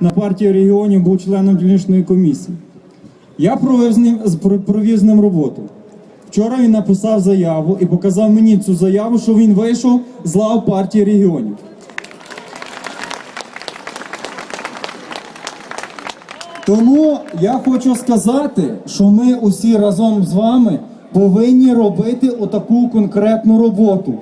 на партії регіонів був членом дільничної комісії. Я провів з ним, провів з ним роботу. Вчора він написав заяву і показав мені цю заяву, що він вийшов з лав партії регіонів. Тому я хочу сказати, що ми усі разом з вами повинні робити отаку конкретну роботу.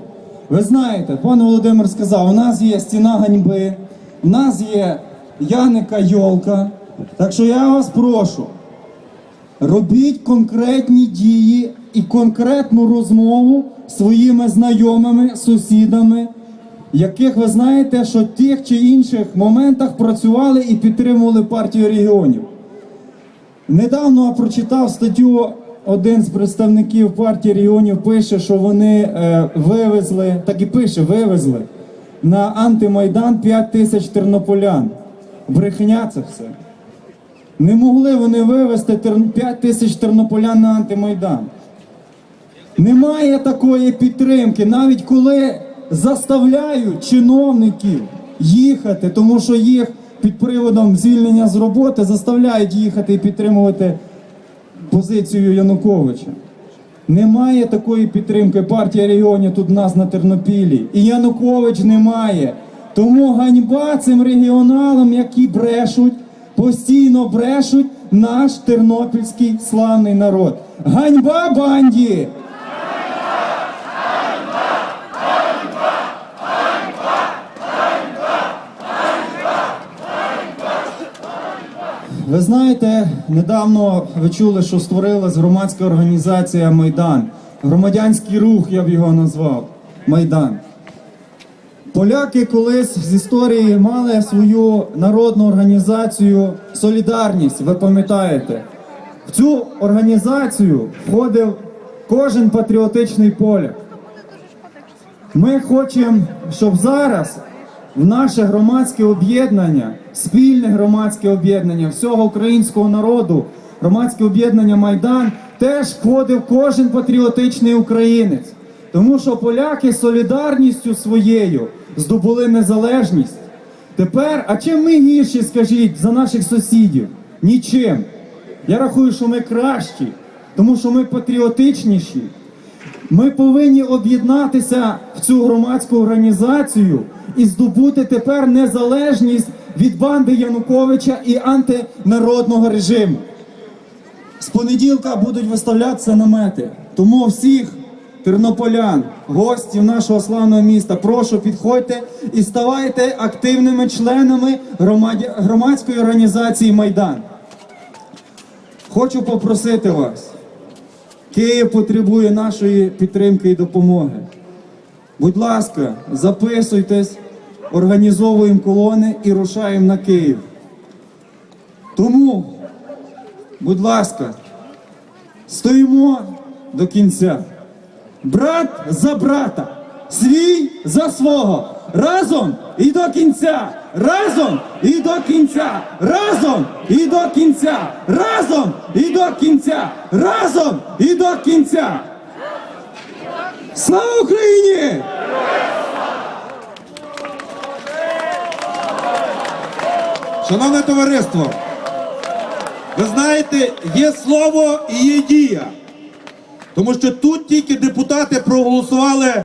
Ви знаєте, пан Володимир сказав, у нас є стіна ганьби, у нас є Яника Йолка. Так що я вас прошу, робіть конкретні дії і конкретну розмову своїми знайомими, сусідами, яких ви знаєте, що в тих чи інших моментах працювали і підтримували партію регіонів. Недавно я прочитав статтю. Один з представників партії регіонів пише, що вони е, вивезли, так і пише, вивезли на антимайдан 5 тисяч тернополян. Брехня це все. Не могли вони вивезти 5 тисяч тернополян на антимайдан. Немає такої підтримки, навіть коли заставляють чиновників їхати, тому що їх під приводом звільнення з роботи заставляють їхати і підтримувати позицію Януковича. Немає такої підтримки. Партія регіонів тут в нас на Тернопілі. І Янукович немає. Тому ганьба цим регіоналам, які брешуть, постійно брешуть наш тернопільський славний народ. Ганьба банді! Ви знаєте, недавно ви чули, що створилась громадська організація Майдан. Громадянський рух, я б його назвав. Майдан. Поляки колись з історії мали свою народну організацію Солідарність, ви пам'ятаєте. В цю організацію входив кожен патріотичний поляк. Ми хочемо, щоб зараз в наше громадське об'єднання, спільне громадське об'єднання всього українського народу, громадське об'єднання Майдан, теж входив кожен патріотичний українець. Тому що поляки солідарністю своєю здобули незалежність. Тепер, а чим ми гірші, скажіть, за наших сусідів? Нічим. Я рахую, що ми кращі, тому що ми патріотичніші. Ми повинні об'єднатися в цю громадську організацію і здобути тепер незалежність від банди Януковича і антинародного режиму. З понеділка будуть виставлятися намети. Тому всіх тернополян, гостів нашого славного міста, прошу підходьте і ставайте активними членами громадської організації Майдан. Хочу попросити вас. Київ потребує нашої підтримки і допомоги. Будь ласка, записуйтесь, організовуємо колони і рушаємо на Київ. Тому, будь ласка, стоїмо до кінця. Брат за брата, свій за свого. Разом і до кінця. Разом і до кінця. Разом і до кінця. Разом і до кінця. Разом і до кінця. Слава Україні! Шановне товариство, ви знаєте, є слово і є дія. Тому що тут тільки депутати проголосували.